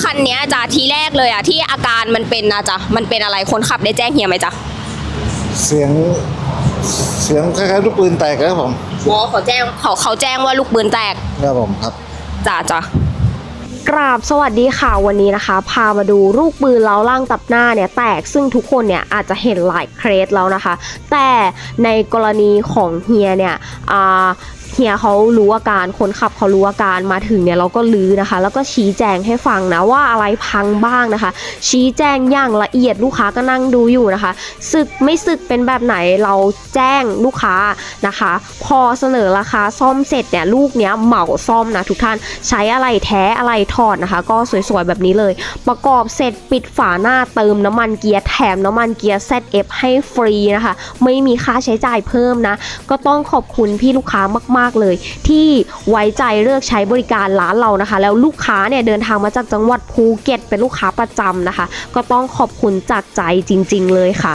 คันเนี้ยจ้ะทีแรกเลยอะที่อาการมันเป็นนะจ๊ะมันเป็นอะไรคนขับได้แจ้งเฮียไหมจ๊ะเสียงเสียงคล้ายๆลูกปืนแตกครับผมอ๋อเขาแจ้งเขาเขาแจ้งว่าลูกปืนแตกครับผมครับจ้ะจ้ะ กราบสวัสดีค่ะวันนี้นะคะ พามาดูลูกปืนเล้าล่างตับหน้าเนี่ยแตกซึ่งทุกคนเนี่ยอาจจะเห็นหลายเคสแล้วนะคะ แต่ในกรณีของเฮียเนี่ยเฮียเขารู้อาการคนขับเขารู้อาการมาถึงเนี่ยเราก็ลื้อนะคะ แล้วก็ชี้แจงให้ฟังนะว่าอะไรพังบ้างนะคะ ชี้แจงอย่างละเอียดลูกค้าก็นั่งดูอยู่นะคะสึกไม่สึกเป็นแบบไหนเราแจ้งลูกค้านะคะ พอเสนอราคาซ่อมเสร็จเนี่ยลูกเนี้ยเหมาซ่อมนะทุกท่านใช้อะไรแท้อะไรถอดนะคะ ก็สวยๆแบบนี้เลย ประกอบเสร็จปิดฝาหน้าเติมน้ำมันเกียร์แถมน้ำมันเกียร์ ZF ให้ฟรีนะคะ ไม่มีค่าใช้จ่ายเพิ่มนะ ก็ต้องขอบคุณพี่ลูกค้ามากๆเลย ที่ไว้ใจเลือกใช้บริการร้านเรานะคะ แล้วลูกค้าเนี่ยเดินทางมาจากจังหวัดภูเก็ตเป็นลูกค้าประจำนะคะ ก็ต้องขอบคุณจากใจจริง ๆ เลยค่ะ